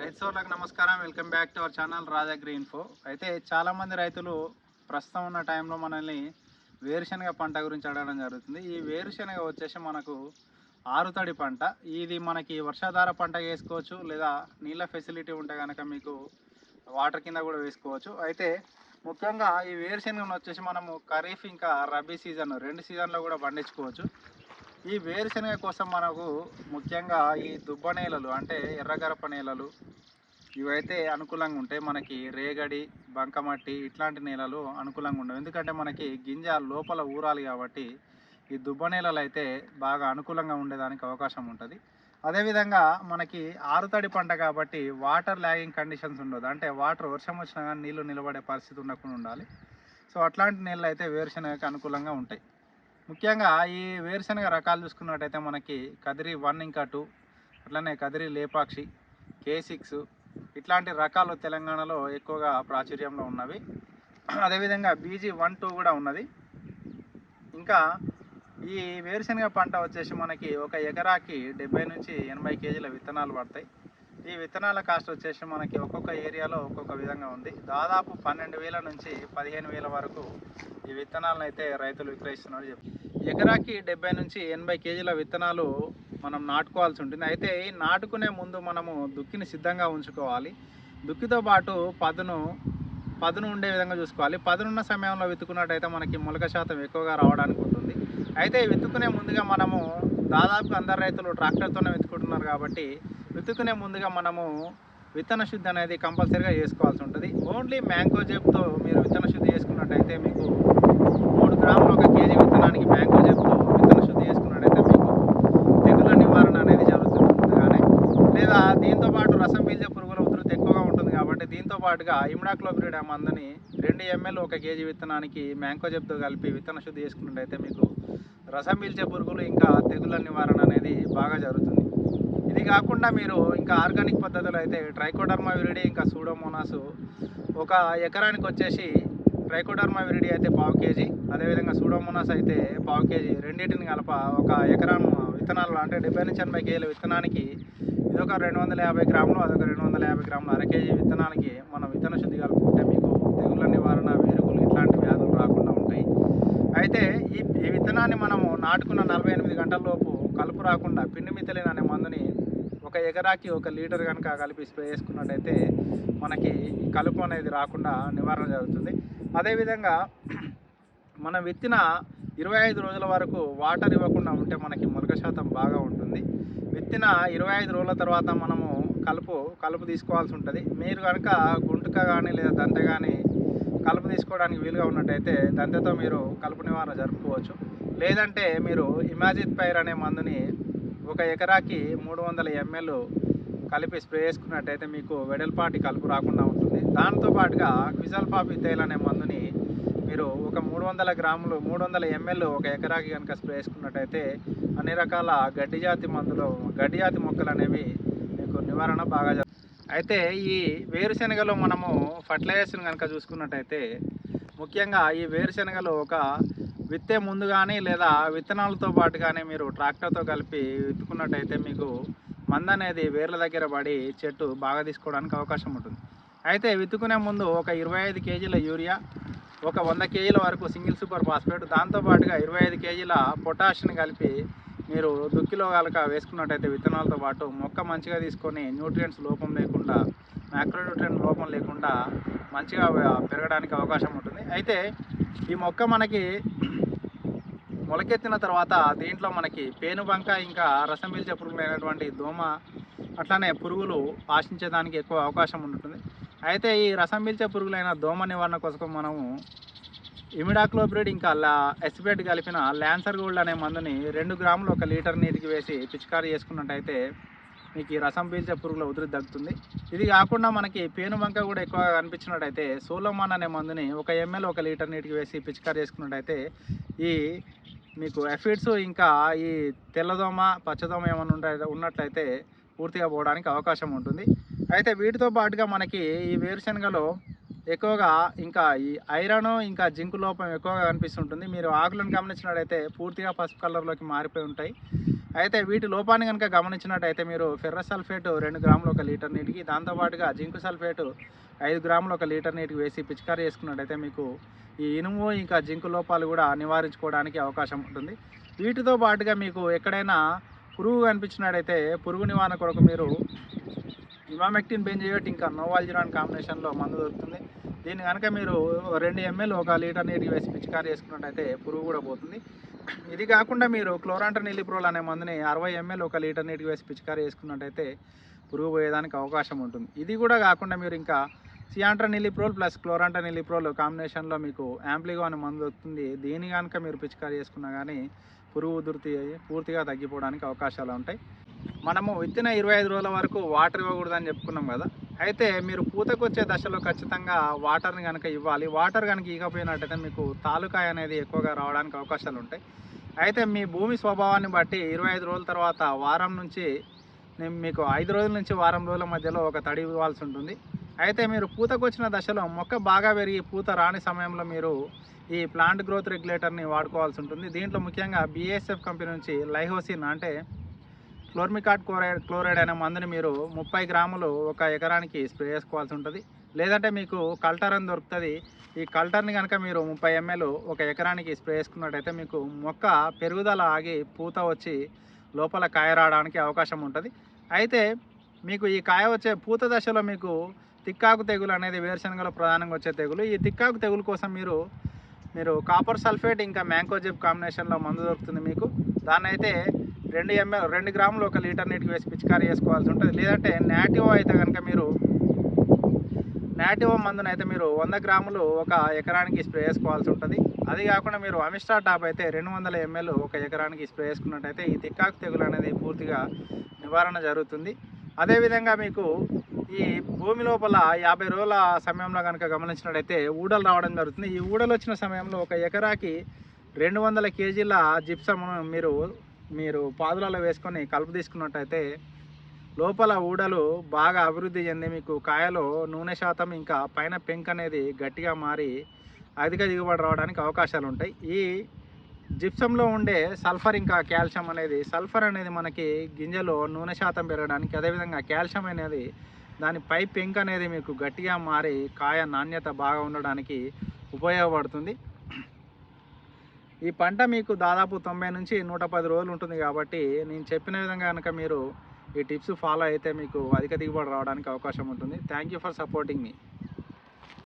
రైతు సోర్లకు నమస్కారం. Welcome back to our channel Raja green ఫో అయితే చాలామంది రైతులు ప్రస్తుతం ఉన్న టైంలో మనల్ని వేరుశనగ పంట గురించి అడగడం జరుగుతుంది. ఈ వేరుశనగ వచ్చేసి మనకు ఆరుతడి పంట. ఇది మనకి వర్షాధార పంట వేసుకోవచ్చు లేదా నీళ్ళ ఫెసిలిటీ ఉంటే కనుక మీకు వాటర్ కింద కూడా వేసుకోవచ్చు. అయితే ముఖ్యంగా ఈ వేరుశనగను వచ్చేసి మనము ఖరీఫ్ ఇంకా రబీ సీజన్ రెండు సీజన్లో కూడా పండించుకోవచ్చు. ఈ వేరుశనగ కోసం మనకు ముఖ్యంగా ఈ దుబ్బ నేలలు అంటే ఎర్రగరప నేలలు ఇవైతే అనుకూలంగా ఉంటాయి. మనకి రేగడి బంకమట్టి ఇట్లాంటి నేలలు అనుకూలంగా ఉండవు. ఎందుకంటే మనకి గింజ లోపల ఊరాలి కాబట్టి ఈ దుబ్బ నేలలు అయితే బాగా అనుకూలంగా ఉండేదానికి అవకాశం ఉంటుంది. అదేవిధంగా మనకి ఆరుతడి పంట కాబట్టి వాటర్ ల్యాగింగ్ కండిషన్స్ ఉండదు. అంటే వాటర్ వర్షం వచ్చినా కానీ నీళ్ళు నిలబడే పరిస్థితి ఉండకుండా ఉండాలి. సో అట్లాంటి నీళ్ళు అయితే వేరుశనగకి అనుకూలంగా ఉంటాయి. ముఖ్యంగా ఈ వేరుశనగ రకాలు చూసుకున్నట్టయితే మనకి కదిరి వన్ ఇంకా టూ అట్లనే కదిరి లేపాక్షి కే సిక్స్ ఇట్లాంటి రకాలు తెలంగాణలో ఎక్కువగా ప్రాచుర్యంలో ఉన్నవి. అదేవిధంగా బీజీ వన్ టూ కూడా ఉన్నది. ఇంకా ఈ వేరుశనగ పంట వచ్చేసి మనకి ఒక ఎకరాకి డెబ్బై నుంచి ఎనభై కేజీల విత్తనాలు పడతాయి. ఈ విత్తనాల కాస్ట్ వచ్చేసి మనకి ఒక్కొక్క ఏరియాలో ఒక్కొక్క విధంగా ఉంది. దాదాపు పన్నెండు వేల నుంచి పదిహేను వేల వరకు ఈ విత్తనాలను అయితే రైతులు విక్రయిస్తున్నారు. చెప్పి ఎకరాకి డెబ్బై నుంచి ఎనభై కేజీల విత్తనాలు మనం నాటుకోవాల్సి ఉంటుంది. అయితే ఈ నాటుకునే ముందు మనము దుక్కిని సిద్ధంగా ఉంచుకోవాలి. దుక్కితో పాటు పదును పదును ఉండే విధంగా చూసుకోవాలి. పదునున్న సమయంలో విత్తుకున్నట్టయితే మనకి మొలక శాతం ఎక్కువగా రావడానికి ఉంటుంది. అయితే విత్తుకునే ముందుగా మనము దాదాపు అందరు రైతులు ట్రాక్టర్తోనే విత్తుకుంటున్నారు కాబట్టి విత్తుకునే ముందుగా మనము విత్తన శుద్ధి అనేది కంపల్సరీగా చేసుకోవాల్సి ఉంటుంది. ఓన్లీ మ్యాంగో జెప్తో మీరు విత్తన శుద్ధి చేసుకున్నట్టయితే మీకు మూడు గ్రాములు ఒక కేజీ విత్తనానికి బ్యాంకు చెప్తూ విత్తన శుద్ధి చేసుకున్నట్టయితే మీకు తెగుల నివారణ అనేది జరుగుతుంది ముందుగానే లేదా దీంతో పాటు రసం పీల్చే పురుగుల ఉధృతి ఎక్కువగా ఉంటుంది కాబట్టి దీంతో పాటుగా ఇమ్డాక్లోబ్రిడ్ మందుని రెండు ఎంఎల్ ఒక కేజీ విత్తనానికి మ్యాంకో చెప్తూ కలిపి విత్తన శుద్ధి చేసుకున్నట్టయితే మీకు రసం పీల్చే పురుగులు ఇంకా తెగుల నివారణ అనేది బాగా జరుగుతుంది. ఇది కాకుండా మీరు ఇంకా ఆర్గానిక్ పద్ధతిలో అయితే ట్రైకోడర్మా విరిడి ఇంకా సూడోమోనాస్ ఒక ఎకరానికి వచ్చేసి ట్రైకోడర్మా విరిడి అయితే పావు కేజీ. అదేవిధంగా సూడోమోనాస్ అయితే పావు కేజీ. రెండింటిని కలప ఒక ఎకరం విత్తనాలు అంటే డెబ్బై నుంచి ఎనభై కేజీల విత్తనానికి ఇదొక రెండు వందల యాభై గ్రాములు అదొక రెండు వందల యాభై గ్రాములు అర కేజీ విత్తనానికి మనం విత్తన శుద్ధి కలుపుకుంటే మీకు తెగుళ్ళ నివారణ వేరుగులు ఇట్లాంటి వ్యాధులు రాకుండా ఉంటాయి. అయితే ఈ ఈ విత్తనాన్ని మనము నాటుకున్న నలభై ఎనిమిది గంటల లోపు కలుపు రాకుండా పిండి మితలిన్ అనే మందుని ఒక ఎకరాకి ఒక లీటర్ కనుక కలిపి స్ప్రే చేసుకున్నట్టయితే మనకి కలుపు అనేది రాకుండా నివారణ జరుగుతుంది. అదేవిధంగా మనం విత్తిన ఇరవై ఐదు రోజుల వరకు వాటర్ ఇవ్వకుండా ఉంటే మనకి మొలక శాతం బాగా ఉంటుంది. విత్తిన ఇరవై ఐదు రోజుల తర్వాత మనము కలుపు కలుపు తీసుకోవాల్సి ఉంటుంది. మీరు కనుక గుంటుక కానీ లేదా దంత కానీ కలుపు తీసుకోవడానికి వీలుగా ఉన్నట్టయితే దంతతో మీరు కలుపు నివారణ జరుపుకోవచ్చు. లేదంటే మీరు ఇమాజిత్ పైర్ అనే మందుని ఒక ఎకరాకి మూడు వందల ఎంఎల్ కలిపి స్ప్రే చేసుకున్నట్టయితే మీకు వెడల్పాటి కలుపు రాకుండా ఉంటుంది. దాంతో పాటుగా క్విజల్పాపి తైల్ అనే మందుని మీరు ఒక మూడు వందల గ్రాములు మూడు వందల ఎంఎల్ ఒక ఎకరాకి కనుక స్ప్రే చేసుకున్నట్టయితే అన్ని రకాల గడ్డి జాతి మందులు గడ్డి జాతి మొక్కలు అనేవి మీకు నివారణ బాగా అయితే ఈ వేరుశనగలో మనము ఫర్టిలైజర్స్ని కనుక చూసుకున్నట్టయితే ముఖ్యంగా ఈ వేరుశనగలో ఒక విత్తే ముందు కానీ లేదా విత్తనాలతో పాటు కానీ మీరు ట్రాక్టర్తో కలిపి విత్తుకున్నట్టయితే మీకు మంద అనేది వేర్ల దగ్గర పడి చెట్టు బాగా తీసుకోవడానికి అవకాశం ఉంటుంది. అయితే విత్తుకునే ముందు ఒక ఇరవై ఐదు కేజీల యూరియా ఒక వంద కేజీల వరకు సింగిల్ సూపర్ ఫాస్ఫేట్ దాంతోపాటుగా ఇరవై ఐదు కేజీల పొటాషియం కలిపి మీరు దుక్కిలో కనుక వేసుకున్నట్టయితే విత్తనాలతో పాటు మొక్క మంచిగా తీసుకొని న్యూట్రియంట్స్ లోపం లేకుండా మ్యాక్రోన్యూట్రియంట్ లోపం లేకుండా మంచిగా పెరగడానికి అవకాశం ఉంటుంది. అయితే ఈ మొక్క మనకి మొలకెత్తిన తర్వాత దీంట్లో మనకి పేనుబంక ఇంకా రసం పీల్చే పురుగులైనటువంటి దోమ అట్లానే పురుగులు ఆశించేదానికి ఎక్కువ అవకాశం ఉంటుంది అయితే ఈ రసం పీల్చే పురుగులైన దోమ నివారణ కోసం మనము ఇమిడాక్లోబ్రిడ్ ఇంకా లా ఎస్పేట్ కలిపిన ల్యాన్సర్ గోల్డ్ అనే మందుని రెండు గ్రాములు ఒక లీటర్ నీటికి వేసి పిచికారీ చేసుకున్నట్టయితే మీకు ఈ రసం పీల్చే పురుగుల ఉధృతి తగ్గుతుంది. ఇది కాకుండా మనకి పేనుబంక కూడా ఎక్కువగా కనిపించినట్టయితే సోలోమాన్ అనే మందుని ఒక ఎంఎల్ ఒక లీటర్ నీటికి వేసి పిచికారీ చేసుకున్నట్టయితే ఈ మీకు ఎఫిడ్స్ ఇంకా ఈ తెల్లదోమ పచ్చదోమ ఏమైనా ఉంటే ఉన్నట్లయితే పూర్తిగా పోవడానికి అవకాశం ఉంటుంది. అయితే వీటితో పాటుగా మనకి ఈ వేరుశనగలో ఎక్కువగా ఇంకా ఈ ఐరన్ ఇంకా జింకు లోపం ఎక్కువగా కనిపిస్తుంటుంది. మీరు ఆకులను గమనించినట్టయితే పూర్తిగా పసుపు కలర్లోకి మారిపోయి ఉంటాయి. అయితే వీటి లోపాన్ని కనుక గమనించినట్టయితే మీరు ఫెర్రస్ సల్ఫేట్ రెండు గ్రాములు ఒక లీటర్ నీటికి దాంతోపాటుగా జింకు సల్ఫేట్ ఐదు గ్రాములు ఒక లీటర్ నీటికి వేసి పిచికారీ చేసుకున్నట్టయితే మీకు ఈ ఇనుము ఇంకా జింకు లోపాలు కూడా నివారించుకోవడానికి అవకాశం ఉంటుంది. వీటితో పాటుగా మీకు ఎక్కడైనా పురుగు కనిపించినట్టయితే పురుగు నివారణ కొరకు మీరు ఇమామెక్టిన్ బెంజియోట్ ఇంకా నోవాల్జిరాన్ కాంబినేషన్లో మందు దొరుకుతుంది. దీన్ని కనుక మీరు రెండు ఎంఎల్ ఒక లీటర్ నీటికి వేసి పిచికారీ చేసుకున్నట్టయితే పురుగు కూడా పోతుంది. ఇది కాకుండా మీరు క్లోరాంటర్ నిలిప్రోల్ అనే మందుని అరవై ఎంఎల్ ఒక లీటర్ నీటికి వేసి పిచికారీ చేసుకున్నట్టయితే పురుగు పోయేదానికి అవకాశం ఉంటుంది. ఇది కూడా కాకుండా మీరు ఇంకా సియాంట్రా నిలిప్రోల్ ప్లస్ క్లోరాంటర్ నిలిప్రోల్ కాంబినేషన్లో మీకు యాంప్లిగో అనే మందు దొరుకుతుంది. దీని కనుక మీరు పిచికారీ చేసుకున్నా కానీ పురుగు ఉధృతి పూర్తిగా తగ్గిపోవడానికి అవకాశాలు ఉంటాయి. మనము విత్తిన ఇరవై ఐదు రోజుల వరకు వాటర్ ఇవ్వకూడదని చెప్పుకున్నాం కదా. అయితే మీరు పూతకు వచ్చే దశలో ఖచ్చితంగా వాటర్ని కనుక ఇవ్వాలి. వాటర్ కనుక ఇవ్వకపోయినట్టయితే మీకు తాలూకాయ అనేది ఎక్కువగా రావడానికి అవకాశాలు ఉంటాయి. అయితే మీ భూమి స్వభావాన్ని బట్టి ఇరవై ఐదు రోజుల తర్వాత వారం నుంచి నేను మీకు ఐదు రోజుల నుంచి వారం రోజుల మధ్యలో ఒక తడి ఇవ్వాల్సి ఉంటుంది. అయితే మీరు పూతకు వచ్చిన దశలో మొక్క బాగా పెరిగి పూత రాని సమయంలో మీరు ఈ ప్లాంట్ గ్రోత్ రెగ్యులేటర్ని వాడుకోవాల్సి ఉంటుంది. దీంట్లో ముఖ్యంగా బిఎస్ఎఫ్ కంపెనీ నుంచి లైహోసిన్ అంటే క్లోర్మికాట్ క్లోరైడ్ క్లోరైడ్ అనే మందుని మీరు ముప్పై గ్రాములు ఒక ఎకరానికి స్ప్రే చేసుకోవాల్సి ఉంటుంది. లేదంటే మీకు కల్టర్ అని దొరుకుతుంది. ఈ కల్టర్ని కనుక మీరు ముప్పై ఎంఎల్ ఒక ఎకరానికి స్ప్రే చేసుకున్నట్టయితే మీకు మొక్క పెరుగుదల ఆగి పూత వచ్చి లోపల కాయ రావడానికి అవకాశం ఉంటుంది. అయితే మీకు ఈ కాయ వచ్చే పూత దశలో మీకు తిక్కాకు తెగులు అనేది వేరుశనగలో ప్రధానంగా వచ్చే తెగులు. ఈ తిక్కాకు తెగులు కోసం మీరు మీరు కాపర్ సల్ఫేట్ ఇంకా మ్యాంకోజెబ్ కాంబినేషన్లో మందు దొరుకుతుంది మీకు. దాన్ని అయితే రెండు ఎంఎల్ రెండు గ్రాములు ఒక లీటర్ నీటికి వేసి పిచికారీ చేసుకోవాల్సి ఉంటుంది. లేదంటే నాటివో అయితే కనుక మీరు నాటివో మందునైతే మీరు వంద గ్రాములు ఒక ఎకరానికి స్ప్రే చేసుకోవాల్సి ఉంటుంది. అది కాకుండా మీరు అమిస్టా టాప్ అయితే రెండు వందల ఎంఎల్ ఒక ఎకరానికి స్ప్రే చేసుకున్నట్టయితే ఈ తిక్కాకు తెగులు అనేది పూర్తిగా నివారణ జరుగుతుంది. అదేవిధంగా మీకు ఈ భూమి లోపల యాభై రోజుల సమయంలో కనుక గమనించినట్టయితే ఊడలు రావడం జరుగుతుంది. ఈ ఊడలు వచ్చిన సమయంలో ఒక ఎకరాకి రెండు వందల కేజీల జిప్సమ్ మీరు మీరు పాదులలో వేసుకొని కలుపు తీసుకున్నట్టయితే లోపల ఊడలు బాగా అభివృద్ధి చెంది మీకు కాయలో నూనె శాతం ఇంకా పైన పెంక్ అనేది గట్టిగా మారి అధిక దిగుబడి రావడానికి అవకాశాలు ఉంటాయి. ఈ జిప్సంలో ఉండే సల్ఫర్ ఇంకా కాల్షియం అనేది సల్ఫర్ అనేది మనకి గింజలో నూనె శాతం పెరగడానికి అదేవిధంగా కాల్షియం అనేది దాని పై పెంక్ అనేది మీకు గట్టిగా మారి కాయ నాణ్యత బాగా ఉండడానికి ఉపయోగపడుతుంది. ఈ పంట మీకు దాదాపు తొంభై నుంచి నూట పది రోజులు ఉంటుంది కాబట్టి నేను చెప్పిన విధంగా కనుక మీరు ఈ టిప్స్ ఫాలో అయితే మీకు అధిక దిగుబడి రావడానికి అవకాశం ఉంటుంది. Thank you for supporting me